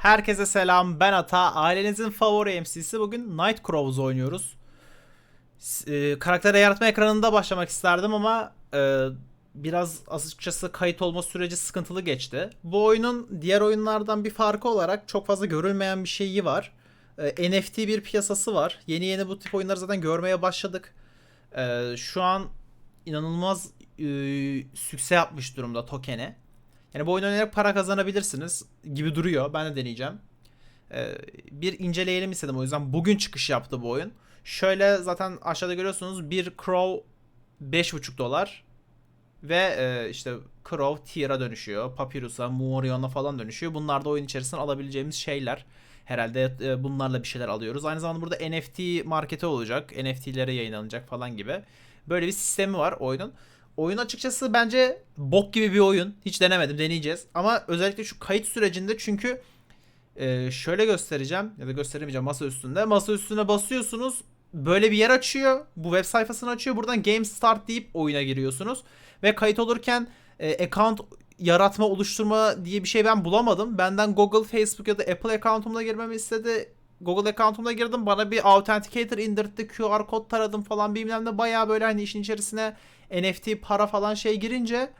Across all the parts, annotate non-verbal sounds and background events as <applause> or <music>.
Herkese selam ben Ata. Ailenizin favori MC'si bugün Nightcrawls oynuyoruz. S- E, karakter yaratma ekranında başlamak isterdim ama e, biraz açıkçası kayıt olma süreci sıkıntılı geçti. Bu oyunun diğer oyunlardan bir farkı olarak çok fazla görülmeyen bir şeyi var. E, NFT bir piyasası var. Yeni yeni bu tip oyunları zaten görmeye başladık. E, şu an inanılmaz e, sükse yapmış durumda tokene. Yani bu oyunu oynayarak para kazanabilirsiniz gibi duruyor. Ben de deneyeceğim. Ee, bir inceleyelim istedim o yüzden. Bugün çıkış yaptı bu oyun. Şöyle zaten aşağıda görüyorsunuz bir Crow 5.5 dolar. Ve e, işte Crow Tier'a dönüşüyor. Papyrus'a, Moorion'a falan dönüşüyor. Bunlar da oyun içerisinde alabileceğimiz şeyler. Herhalde e, bunlarla bir şeyler alıyoruz. Aynı zamanda burada NFT marketi olacak. NFT'lere yayınlanacak falan gibi. Böyle bir sistemi var oyunun. Oyun açıkçası bence bok gibi bir oyun. Hiç denemedim, deneyeceğiz. Ama özellikle şu kayıt sürecinde çünkü e, şöyle göstereceğim ya da gösteremeyeceğim masa üstünde. Masa üstüne basıyorsunuz. Böyle bir yer açıyor. Bu web sayfasını açıyor. Buradan Game Start deyip oyuna giriyorsunuz. Ve kayıt olurken e, account yaratma, oluşturma diye bir şey ben bulamadım. Benden Google, Facebook ya da Apple account'umla girmemi istedi. Google account'umla girdim. Bana bir authenticator indirtti. QR kod taradım falan bilmem ne. Bayağı böyle hani işin içerisine NFT para falan şey girince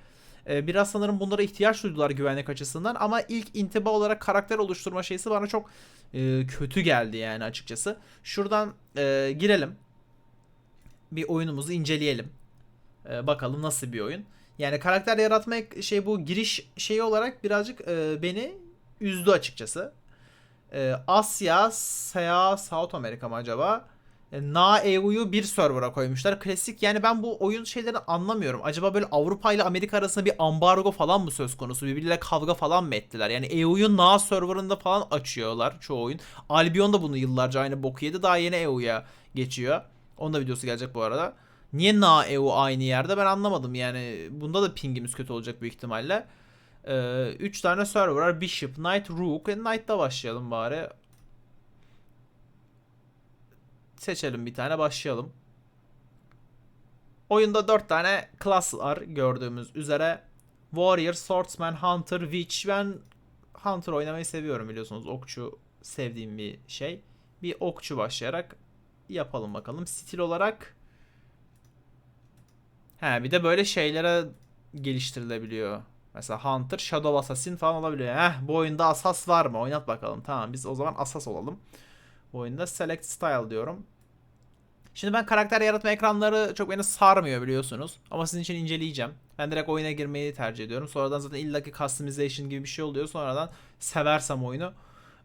e, biraz sanırım bunlara ihtiyaç duydular güvenlik açısından ama ilk intiba olarak karakter oluşturma şeysi bana çok e, kötü geldi yani açıkçası. Şuradan e, girelim. Bir oyunumuzu inceleyelim. Bakalım nasıl bir oyun. Yani karakter yaratma şey bu giriş şeyi olarak birazcık beni üzdü açıkçası. E, Asya, Sea, South Amerika mı acaba? E, Na EU'yu bir server'a koymuşlar. Klasik yani ben bu oyun şeylerini anlamıyorum. Acaba böyle Avrupa ile Amerika arasında bir ambargo falan mı söz konusu? Birbirleriyle kavga falan mı ettiler? Yani EU'yu Na server'ında falan açıyorlar çoğu oyun. Albion da bunu yıllarca aynı boku yedi. Daha yeni EU'ya geçiyor. Onun da videosu gelecek bu arada. Niye Na EU aynı yerde ben anlamadım. Yani bunda da pingimiz kötü olacak büyük ihtimalle. 3 tane server var. Bishop, Knight, Rook. E, Knight'ta başlayalım bari. Seçelim bir tane başlayalım. Oyunda 4 tane class var gördüğümüz üzere. Warrior, Swordsman, Hunter, Witch. Ben Hunter oynamayı seviyorum biliyorsunuz. Okçu sevdiğim bir şey. Bir okçu başlayarak yapalım bakalım. Stil olarak He bir de böyle şeylere geliştirilebiliyor. Mesela Hunter, Shadow Assassin falan olabiliyor. Heh bu oyunda asas var mı? Oynat bakalım. Tamam biz o zaman asas olalım. Bu oyunda Select Style diyorum. Şimdi ben karakter yaratma ekranları çok beni sarmıyor biliyorsunuz. Ama sizin için inceleyeceğim. Ben direkt oyuna girmeyi tercih ediyorum. Sonradan zaten illaki customization gibi bir şey oluyor. Sonradan seversem oyunu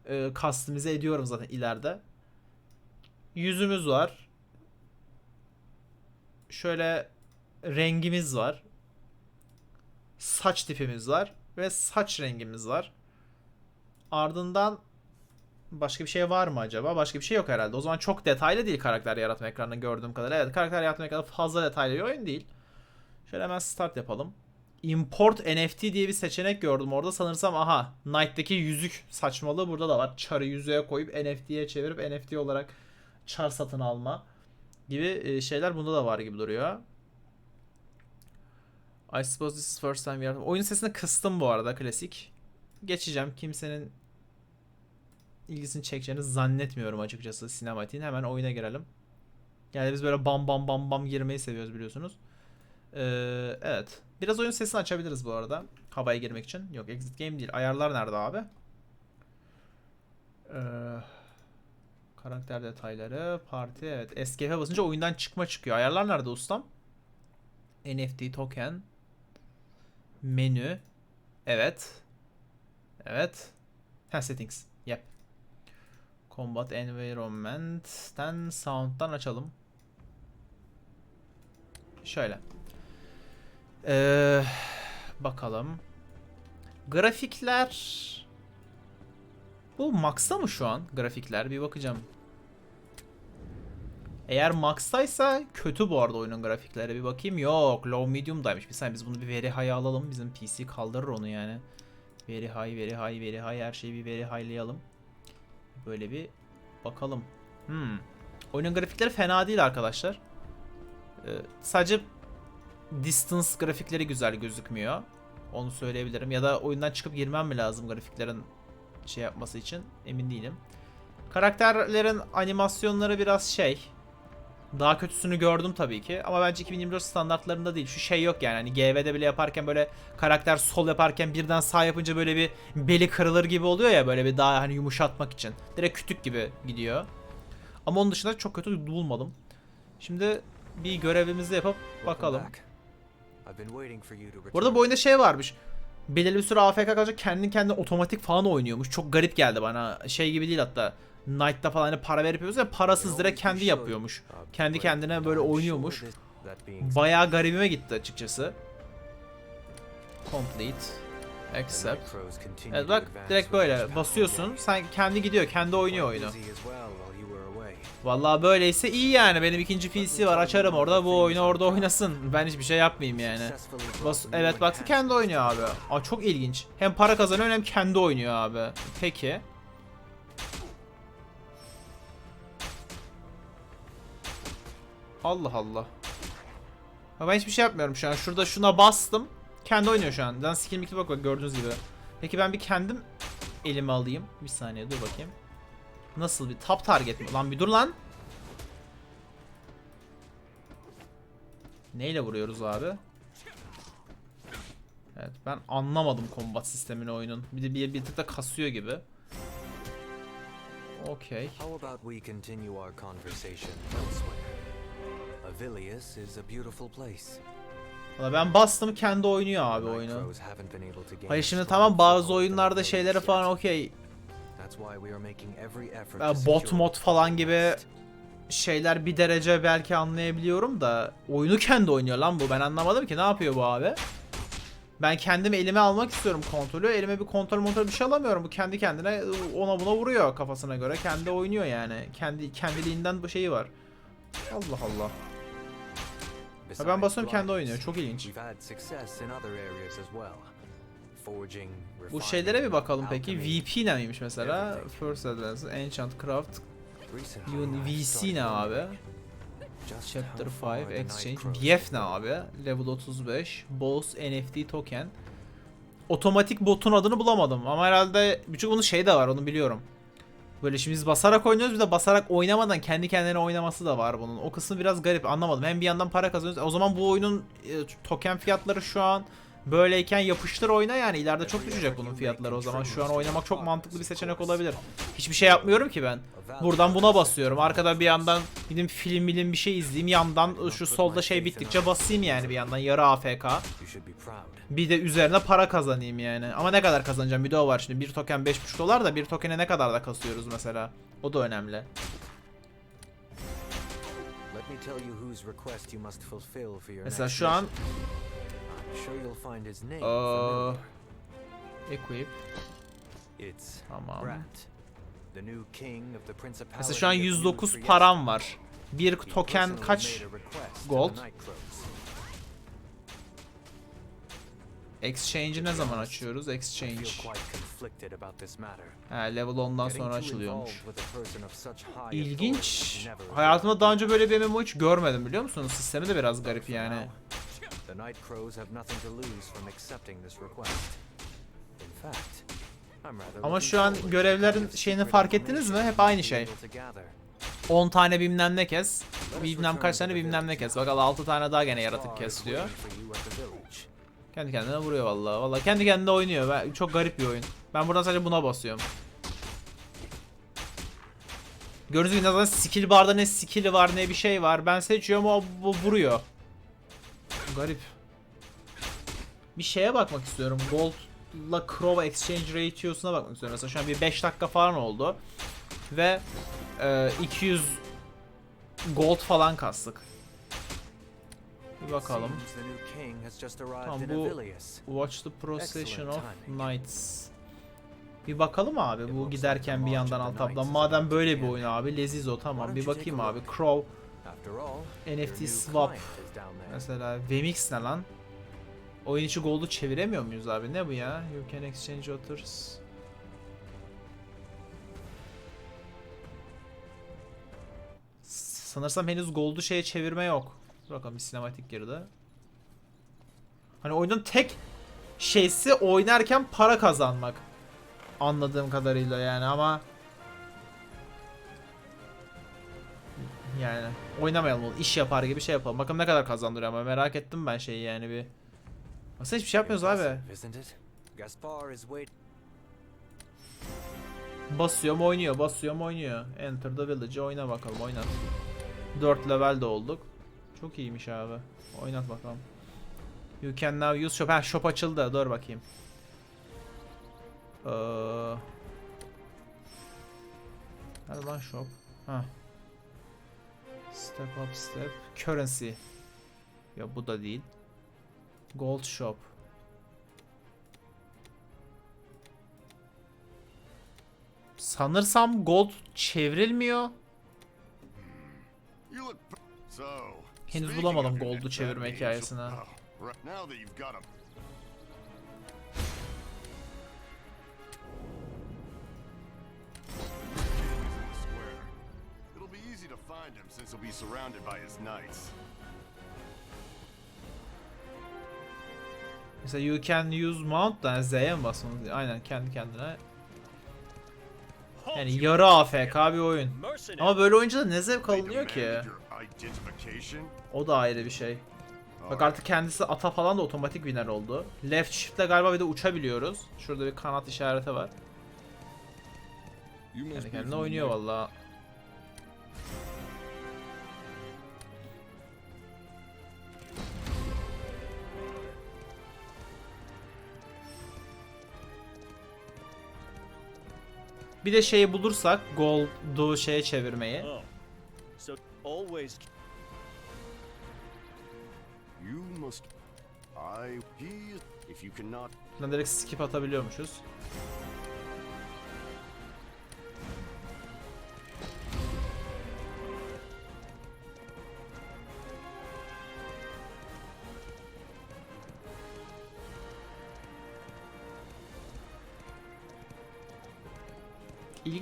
e, customize ediyorum zaten ileride. Yüzümüz var. Şöyle rengimiz var. Saç tipimiz var. Ve saç rengimiz var. Ardından Başka bir şey var mı acaba? Başka bir şey yok herhalde. O zaman çok detaylı değil karakter yaratma ekranında gördüğüm kadarıyla. Evet karakter yaratma ekranı fazla detaylı bir oyun değil. Şöyle hemen start yapalım. Import NFT diye bir seçenek gördüm orada. Sanırsam aha Knight'taki yüzük saçmalığı burada da var. Çarı yüzüğe koyup NFT'ye çevirip NFT olarak çar satın alma gibi e, şeyler bunda da var gibi duruyor. I suppose this is first time we are... Oyun sesini kıstım bu arada klasik. Geçeceğim. Kimsenin ilgisini çekeceğini zannetmiyorum açıkçası sinematiğin. Hemen oyuna girelim. Yani biz böyle bam bam bam bam girmeyi seviyoruz biliyorsunuz. Ee, evet. Biraz oyun sesini açabiliriz bu arada. Havaya girmek için. Yok exit game değil. Ayarlar nerede abi? Ee, karakter detayları. Parti evet. Escape'e basınca oyundan çıkma çıkıyor. Ayarlar nerede ustam? NFT token. Menü. Evet. Evet. Ha settings. Yep. Combat Environment'ten Sound'dan açalım. Şöyle. Ee, bakalım. Grafikler... Bu Max'ta mı şu an grafikler? Bir bakacağım. Eğer Max'taysa kötü bu arada oyunun grafikleri. Bir bakayım. Yok. Low medium'daymış. Bir saniye biz bunu bir very high alalım. Bizim PC kaldırır onu yani. Very high, very high, very high. Her şeyi bir very high'layalım. Böyle bir bakalım. Hmm. Oyunun grafikleri fena değil arkadaşlar. Ee, sadece distance grafikleri güzel gözükmüyor. Onu söyleyebilirim. Ya da oyundan çıkıp girmem mi lazım grafiklerin şey yapması için emin değilim. Karakterlerin animasyonları biraz şey. Daha kötüsünü gördüm tabii ki ama bence 2024 standartlarında değil. Şu şey yok yani hani GV'de bile yaparken böyle karakter sol yaparken birden sağ yapınca böyle bir beli kırılır gibi oluyor ya böyle bir daha hani yumuşatmak için. Direkt kütük gibi gidiyor. Ama onun dışında çok kötü bulmadım. Şimdi bir görevimizi yapıp bakalım. Burada bu oyunda şey varmış. Belirli bir süre AFK kalacak kendi kendine otomatik falan oynuyormuş. Çok garip geldi bana. Şey gibi değil hatta. Knight'ta falan hani para verip yapıyoruz ya parasız direkt kendi yapıyormuş. Kendi kendine böyle oynuyormuş. Bayağı garibime gitti açıkçası. Complete. Accept. Evet bak direkt böyle basıyorsun. Sen kendi gidiyor, kendi oynuyor oyunu. Vallahi böyleyse iyi yani. Benim ikinci PC var. Açarım orada bu oyunu orada oynasın. Ben hiçbir şey yapmayayım yani. Bas evet baktı kendi oynuyor abi. Aa çok ilginç. Hem para kazanıyor hem kendi oynuyor abi. Peki. Allah Allah. Ben hiçbir şey yapmıyorum şu an. Şurada şuna bastım. Kendi oynuyor şu an. Zaten skill mikli bak bak gördüğünüz gibi. Peki ben bir kendim elime alayım. Bir saniye dur bakayım. Nasıl bir top target mi? Lan bir dur lan. Neyle vuruyoruz abi? Evet ben anlamadım combat sistemini oyunun. Bir de bir, bir tık da kasıyor gibi. Okey. How about we continue our conversation elsewhere? Avilius is a beautiful place. Valla ben bastım kendi oynuyor abi oyunu. Hayır şimdi tamam bazı oyunlarda şeylere falan okey. Bot mod falan gibi şeyler bir derece belki anlayabiliyorum da oyunu kendi oynuyor lan bu ben anlamadım ki ne yapıyor bu abi? Ben kendim elime almak istiyorum kontrolü. Elime bir kontrol kontrol bir şey alamıyorum. Bu kendi kendine ona buna vuruyor kafasına göre. Kendi oynuyor yani. Kendi kendiliğinden bu şeyi var. Allah Allah. Ha ben basıyorum kendi oynuyor. Çok ilginç. Bu şeylere bir bakalım peki. VP ne miymiş mesela? First Advance, Enchant Craft, VC ne abi? Chapter how far 5 the Night Exchange. BF ne abi? Level 35. Boss NFT token. Otomatik botun adını bulamadım ama herhalde çünkü bunun şey de var onu biliyorum. Böyle şimdi biz basarak oynuyoruz bir de basarak oynamadan kendi kendine oynaması da var bunun. O kısmı biraz garip anlamadım. Hem bir yandan para kazanıyoruz. O zaman bu oyunun e, token fiyatları şu an böyleyken yapıştır oyna yani ileride çok düşecek bunun fiyatları o zaman. Şu an oynamak çok mantıklı bir seçenek olabilir. Hiçbir şey yapmıyorum ki ben. Buradan buna basıyorum. Arkada bir yandan gidip film bilim bir şey izleyeyim. Yandan şu solda şey bittikçe basayım yani bir yandan yarı AFK. Bir de üzerine para kazanayım yani. Ama ne kadar kazanacağım bir de o var şimdi. Bir token 5.5 dolar da bir tokene ne kadar da kasıyoruz mesela. O da önemli. Mesela şu an sure you'll find his name Aa, familiar. equip. It's Tamam. Brat, the new king of the principality Mesela şu an of 109 New param var. Bir. He token personally kaç made a request to the gold? Crows. exchange'i ne zaman açıyoruz? Feel Exchange. quite conflicted about this matter. Ha, level 10'dan Getting sonra too açılıyormuş. involved with a person of such high İlginç. authority never Hayatımda daha önce böyle bir MMO hiç görmedim biliyor musunuz? Sistemi de biraz garip yani. The Night Crows have nothing to lose from accepting this request. In fact, I'm rather Ama şu an görevlerin şeyini fark ettiniz mi? Hep aynı şey. be able to gather. 10 tane bilmem ne kes. Bilmem kaç tane bilmem ne kes. Bakalım 6 tane daha gene yaratık kes diyor. Kendi kendine vuruyor vallahi. Vallahi kendi kendine oynuyor. Ben, çok garip bir oyun. Ben buradan sadece buna basıyorum. Gördüğünüz gibi zaten skill barda ne skill'i var ne bir şey var. Ben seçiyorum o bu vuruyor. Garip. Bir şeye bakmak istiyorum. Gold'la Crow exchange ratio'suna bakmak istiyorum. Mesela şu an bir 5 dakika falan oldu. Ve e, 200 gold falan kastık. Bir bakalım. Tamam, bu-. Watch the procession of knights. Bir bakalım abi bu giderken bir yandan alt is Madem böyle bir oyun abi leziz o tamam. Bir bakayım abi. Crow NFT swap. mesela Vemix ne lan? Oyun içi gold'u çeviremiyor muyuz abi? Ne bu ya? You can exchange others. Sanırsam henüz gold'u şeye çevirme yok. Dur Bakalım bir sinematik girdi. Hani oyunun tek şeysi oynarken para kazanmak. Anladığım kadarıyla yani ama yani oynamayalım onu. iş yapar gibi şey yapalım. Bakın ne kadar kazandırıyor ama merak ettim ben şeyi yani bir. Aslında hiçbir şey yapmıyoruz abi. Basıyorum oynuyor, basıyorum oynuyor. Enter the village oyna bakalım oynat. 4 level de olduk. Çok iyiymiş abi. Oynat bakalım. You can now use shop. Ha shop açıldı. Dur bakayım. Ee... Nerede lan shop? Ha. Step up step. Currency. Ya bu da değil. Gold shop. Sanırsam gold çevrilmiyor. Henüz bulamadım gold'u çevirme earnings, him since he'll be surrounded by his knights. Mesela you can use mount da Z'ye mi basmanız? Aynen kendi kendine. Yani yarı AFK bir oyun. Ama böyle oyuncuda ne zevk alınıyor ki? O da ayrı bir şey. Bak artık kendisi ata falan da otomatik winner oldu. Left shift'le galiba bir de uçabiliyoruz. Şurada bir kanat işareti var. Kendi kendine oynuyor valla. Bir de şeyi bulursak gold'u şeye çevirmeyi. Oh. Buradan direkt skip atabiliyormuşuz.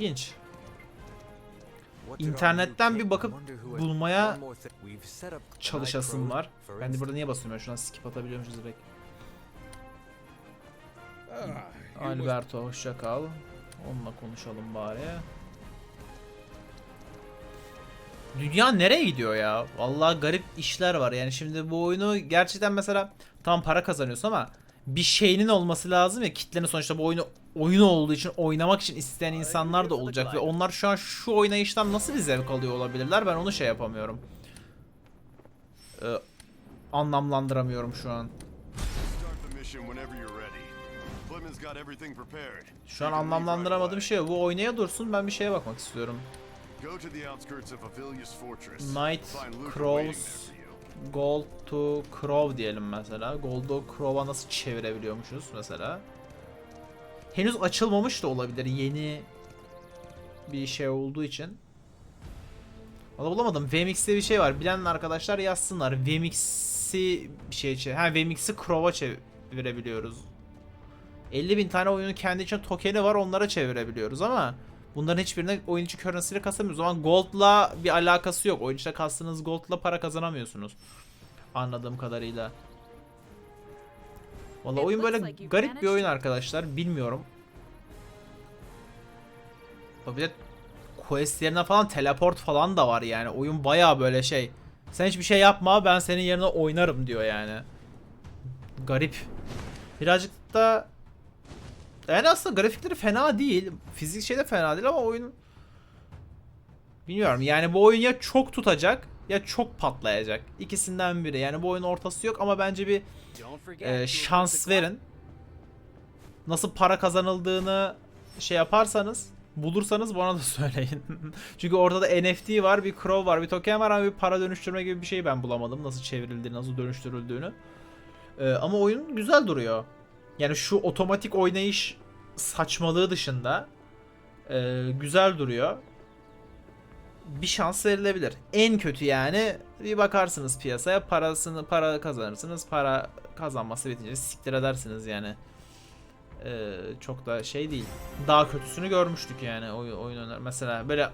İlginç. İnternetten bir bakıp bulmaya çalışasım var. Ben de burada niye basıyorum ya? Şuradan skip atabiliyormuşuz direkt. Ah, Alberto hoşça kal. Onunla konuşalım bari. Dünya nereye gidiyor ya? Vallahi garip işler var. Yani şimdi bu oyunu gerçekten mesela tam para kazanıyorsun ama bir şeyinin olması lazım ya kitlenin sonuçta bu oyunu oyun olduğu için oynamak için isteyen insanlar da olacak ve onlar şu an şu oynayıştan nasıl bir zevk alıyor olabilirler ben onu şey yapamıyorum. Ee, anlamlandıramıyorum şu an. Şu an anlamlandıramadığım şey yok. Bu oynaya dursun ben bir şeye bakmak istiyorum. To. Night Crows. Gold to Crow diyelim mesela. Gold'u Crow'a nasıl çevirebiliyormuşuz mesela. Henüz açılmamış da olabilir yeni bir şey olduğu için. Valla bulamadım. VMX'te bir şey var. Bilen arkadaşlar yazsınlar. VMX'i bir şey çevir. Ha VMX'i Crow'a çevirebiliyoruz. 50 bin tane oyunun kendi için tokeni var onlara çevirebiliyoruz ama bunların hiçbirine oyun içi currency ile kasamıyoruz. O zaman gold'la bir alakası yok. Oyun içinde kastığınız gold'la para kazanamıyorsunuz. Anladığım kadarıyla. Valla oyun böyle garip bir oyun arkadaşlar. Bilmiyorum. Bak bir de quest yerine falan teleport falan da var yani. Oyun baya böyle şey. Sen hiçbir şey yapma ben senin yerine oynarım diyor yani. Garip. Birazcık da yani aslında grafikleri fena değil. Fizik şey de fena değil ama oyun Bilmiyorum yani bu oyun ya çok tutacak ya çok patlayacak. İkisinden biri. Yani bu oyun ortası yok ama bence bir e, şans verin. Nasıl para kazanıldığını şey yaparsanız bulursanız bana da <laughs> söyleyin. Çünkü orada da NFT var, bir Crow var, bir token var ama bir para dönüştürme gibi bir şey ben bulamadım. Nasıl çevrildiğini, nasıl dönüştürüldüğünü. E, ama oyun güzel duruyor. Yani şu otomatik oynayış saçmalığı dışında e, güzel duruyor. Bir şans verilebilir. En kötü yani bir bakarsınız piyasaya parasını para kazanırsınız. Para kazanması bitince siktir edersiniz yani. Ee, çok da şey değil. Daha kötüsünü görmüştük yani oyun, oyun. Mesela böyle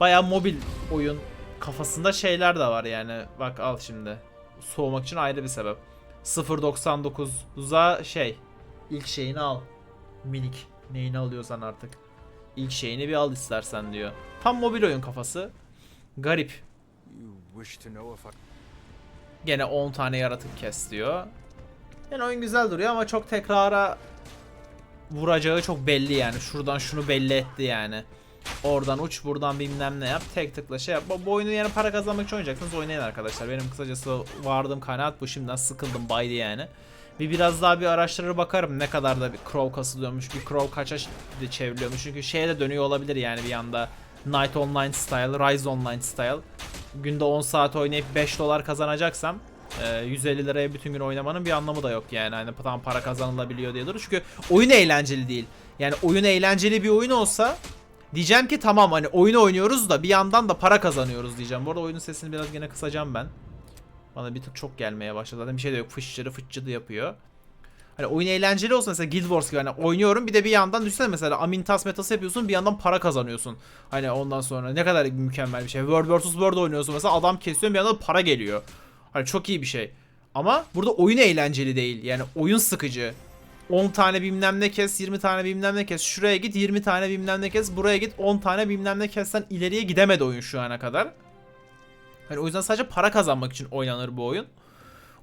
bayağı mobil oyun kafasında şeyler de var yani. Bak al şimdi. Soğumak için ayrı bir sebep. 0.99'a şey ilk şeyini al. Minik Neyini alıyorsan artık. İlk şeyini bir al istersen diyor. Tam mobil oyun kafası. Garip. Gene 10 tane yaratık kes diyor. Yani oyun güzel duruyor ama çok tekrara vuracağı çok belli yani. Şuradan şunu belli etti yani. Oradan uç buradan bilmem ne yap. Tek tıkla şey yap. Bu oyunu yani para kazanmak için oynayacaksınız oynayın arkadaşlar. Benim kısacası vardığım kanaat bu. Şimdiden sıkıldım baydı yani. Bir biraz daha bir araştırır bakarım ne kadar da bir crow kasılıyormuş. Bir crow kaça çevriliyormuş. Çünkü şeye de dönüyor olabilir yani bir yanda. Night Online style, Rise Online style. Günde 10 saat oynayıp 5 dolar kazanacaksam e, 150 liraya bütün gün oynamanın bir anlamı da yok yani. Hani tam para kazanılabiliyor diye. Çünkü oyun eğlenceli değil. Yani oyun eğlenceli bir oyun olsa diyeceğim ki tamam hani oyunu oynuyoruz da bir yandan da para kazanıyoruz diyeceğim. Bu arada oyunun sesini biraz gene kısacağım ben. Bana bir tık çok gelmeye başladı. Zaten bir şey de yok. Fışçırı fıççıdı yapıyor. Hani oyun eğlenceli olsa mesela Guild Wars gibi hani oynuyorum bir de bir yandan düşünsene mesela Amintas metası yapıyorsun bir yandan para kazanıyorsun. Hani ondan sonra ne kadar mükemmel bir şey. World vs World oynuyorsun mesela adam kesiyorsun bir yandan para geliyor. Hani çok iyi bir şey. Ama burada oyun eğlenceli değil. Yani oyun sıkıcı. 10 tane bilmem ne kes, 20 tane bilmem ne kes. Şuraya git 20 tane bilmem ne kes. Buraya git 10 tane bilmem ne kessen ileriye gidemedi oyun şu ana kadar. Hani o yüzden sadece para kazanmak için oynanır bu oyun.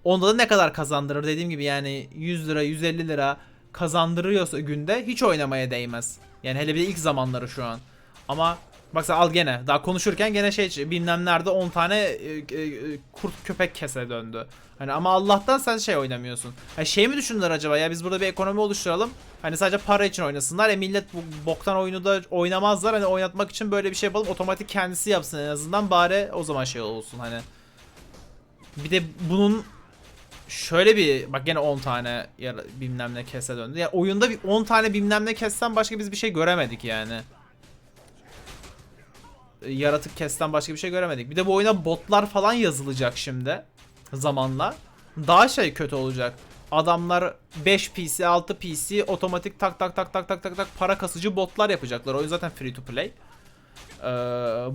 Onda da ne kadar kazandırır dediğim gibi yani 100 lira 150 lira kazandırıyorsa günde hiç oynamaya değmez. Yani hele bir de ilk zamanları şu an. Ama baksana al gene daha konuşurken gene şey bilmem nerede 10 tane e, e, kurt köpek kese döndü. Hani ama Allah'tan sen şey oynamıyorsun. Hani şey mi düşündüler acaba ya biz burada bir ekonomi oluşturalım. Hani sadece para için oynasınlar. E millet bu boktan oyunu da oynamazlar. Hani oynatmak için böyle bir şey yapalım. Otomatik kendisi yapsın en azından. Bari o zaman şey olsun hani. Bir de bunun şöyle bir bak gene 10 tane ya bilmem ne kese döndü. Ya oyunda bir 10 tane bilmem ne kessen başka biz bir şey göremedik yani. Yaratık kesten başka bir şey göremedik. Bir de bu oyuna botlar falan yazılacak şimdi zamanla. Daha şey kötü olacak. Adamlar 5 PC, 6 PC otomatik tak tak tak tak tak tak tak para kasıcı botlar yapacaklar. O yüzden zaten free to play. Ee,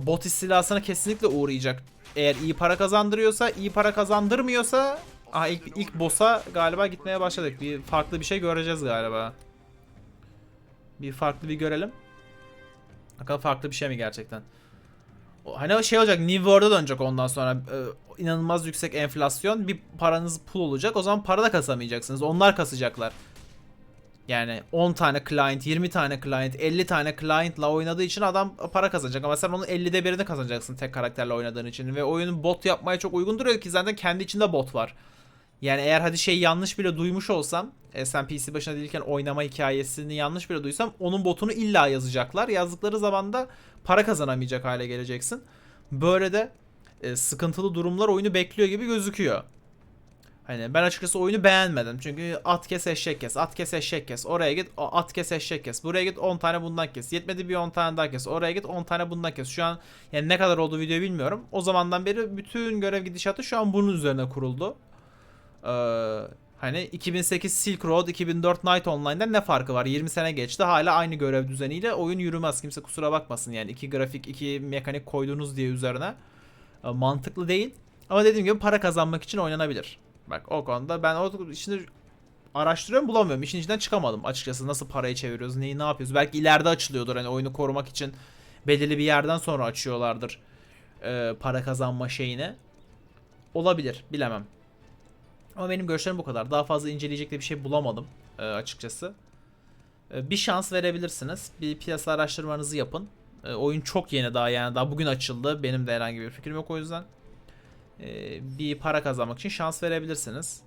bot istilasına kesinlikle uğrayacak. Eğer iyi para kazandırıyorsa, iyi para kazandırmıyorsa Aha ilk, ilk boss'a galiba gitmeye başladık. Bir farklı bir şey göreceğiz galiba. Bir farklı bir görelim. Bakalım farklı bir şey mi gerçekten? Hani şey olacak New World'a dönecek ondan sonra. E, inanılmaz yüksek enflasyon bir paranız pul olacak. O zaman para da kasamayacaksınız. Onlar kasacaklar. Yani 10 tane client, 20 tane client, 50 tane client'la oynadığı için adam para kazanacak. Ama sen onun 50'de birini kazanacaksın tek karakterle oynadığın için. Ve oyunu bot yapmaya çok uygun duruyor ki zaten kendi içinde bot var. Yani eğer hadi şey yanlış bile duymuş olsam, sen PC başına değilken oynama hikayesini yanlış bile duysam onun botunu illa yazacaklar. Yazdıkları zaman da para kazanamayacak hale geleceksin. Böyle de e, sıkıntılı durumlar oyunu bekliyor gibi gözüküyor. Hani ben açıkçası oyunu beğenmedim. Çünkü at kes eşek kes, at kes eşek kes. Oraya git at kes eşek kes. Buraya git 10 tane bundan kes. Yetmedi bir 10 tane daha kes. Oraya git 10 tane bundan kes. Şu an yani ne kadar oldu video bilmiyorum. O zamandan beri bütün görev gidişatı şu an bunun üzerine kuruldu. Ee, hani 2008 Silk Road, 2004 Night Online'den ne farkı var? 20 sene geçti. Hala aynı görev düzeniyle oyun yürümez. Kimse kusura bakmasın yani. iki grafik, iki mekanik koydunuz diye üzerine. Ee, mantıklı değil. Ama dediğim gibi para kazanmak için oynanabilir. Bak o konuda ben o şimdi araştırıyorum bulamıyorum. İşin içinden çıkamadım açıkçası. Nasıl parayı çeviriyoruz, neyi ne yapıyoruz. Belki ileride açılıyordur hani oyunu korumak için belirli bir yerden sonra açıyorlardır e, para kazanma şeyini. Olabilir, bilemem. Ama benim görüşlerim bu kadar. Daha fazla inceleyecek de bir şey bulamadım e, açıkçası. E, bir şans verebilirsiniz. Bir piyasa araştırmanızı yapın. E, oyun çok yeni daha yani daha bugün açıldı. Benim de herhangi bir fikrim yok o yüzden. E, bir para kazanmak için şans verebilirsiniz.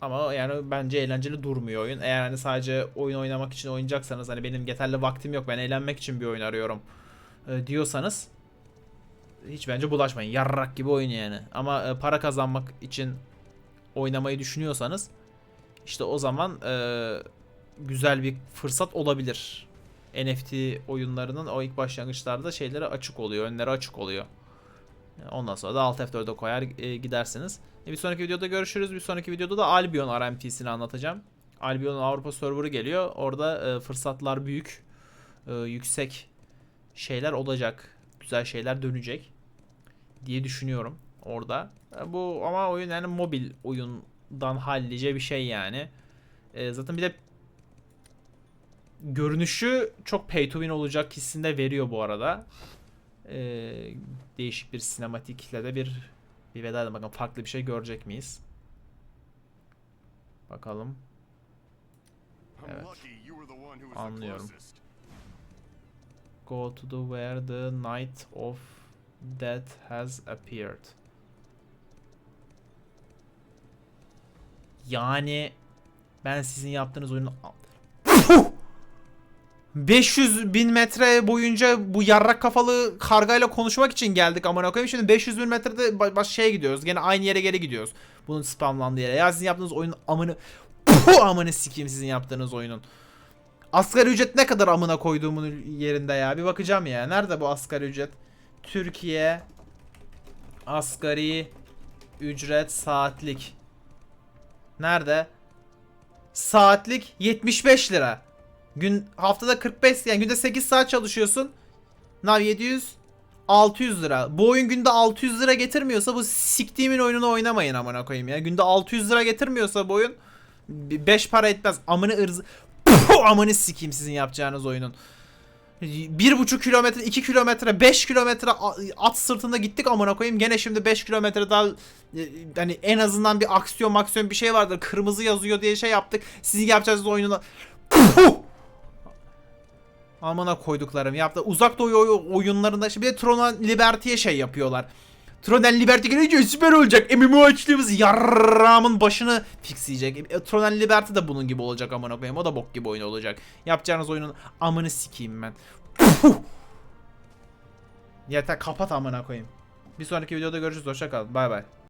Ama yani bence eğlenceli durmuyor oyun. Eğer hani sadece oyun oynamak için oynayacaksanız hani benim yeterli vaktim yok ben eğlenmek için bir oyun arıyorum e, diyorsanız hiç bence bulaşmayın. Yarrak gibi oyun yani. Ama e, para kazanmak için oynamayı düşünüyorsanız işte o zaman e, güzel bir fırsat olabilir. NFT oyunlarının o ilk başlangıçlarda şeyleri açık oluyor. Önleri açık oluyor. Ondan sonra da Alt F4'e koyar e, gidersiniz. E, bir sonraki videoda görüşürüz. Bir sonraki videoda da Albion RMT'sini anlatacağım. Albion'un Avrupa serverı geliyor. Orada e, fırsatlar büyük. e, yüksek şeyler olacak. Güzel şeyler dönecek diye düşünüyorum orada. E, Bu ama oyun yani mobil oyundan hallice bir şey yani. E, zaten bir de görünüşü çok pay to win olacak hissinde veriyor bu arada. Ee, değişik bir sinematikle de bir bir veda edelim. Bakalım farklı bir şey görecek miyiz? Bakalım. Evet. Anlıyorum. Go to the where the night of death has appeared. Yani ben sizin yaptığınız oyunu 500 bin metre boyunca bu yarrak kafalı kargayla konuşmak için geldik amına koyayım. Şimdi 500 bin metrede ba- başka şeye gidiyoruz. Gene aynı yere geri gidiyoruz. Bunun spamlandığı yere. Ya sizin yaptığınız oyunun amını Puh, amını sikeyim sizin yaptığınız oyunun. Asgari ücret ne kadar amına koyduğumun yerinde ya. Bir bakacağım ya. Nerede bu asgari ücret? Türkiye asgari ücret saatlik. Nerede? Saatlik 75 lira. Gün haftada 45 yani günde 8 saat çalışıyorsun. Nav 700 600 lira. Bu oyun günde 600 lira getirmiyorsa bu siktiğimin oyununu oynamayın amına koyayım ya. Günde 600 lira getirmiyorsa bu oyun 5 para etmez. Amını ırzı <laughs> Puh, amını sikeyim sizin yapacağınız oyunun. Bir buçuk kilometre, 2 kilometre, 5 kilometre at sırtında gittik amına koyayım. Gene şimdi 5 kilometre daha e, hani en azından bir aksiyon maksiyon bir şey vardır. Kırmızı yazıyor diye şey yaptık. Sizin yapacağınız oyununa Puh! Amına koyduklarım yaptı. Uzak doğu oy- oyunlarında bir de Tron Liberty'ye şey yapıyorlar. Tron Liberty gelince süper olacak. MMO açtığımız yarramın başını fixleyecek. E, Tron Liberty de bunun gibi olacak amına koyayım. O da bok gibi oyun olacak. Yapacağınız oyunun amını sikeyim ben. Puh! Yeter kapat amına koyayım. Bir sonraki videoda görüşürüz. Hoşça kalın. Bay bay.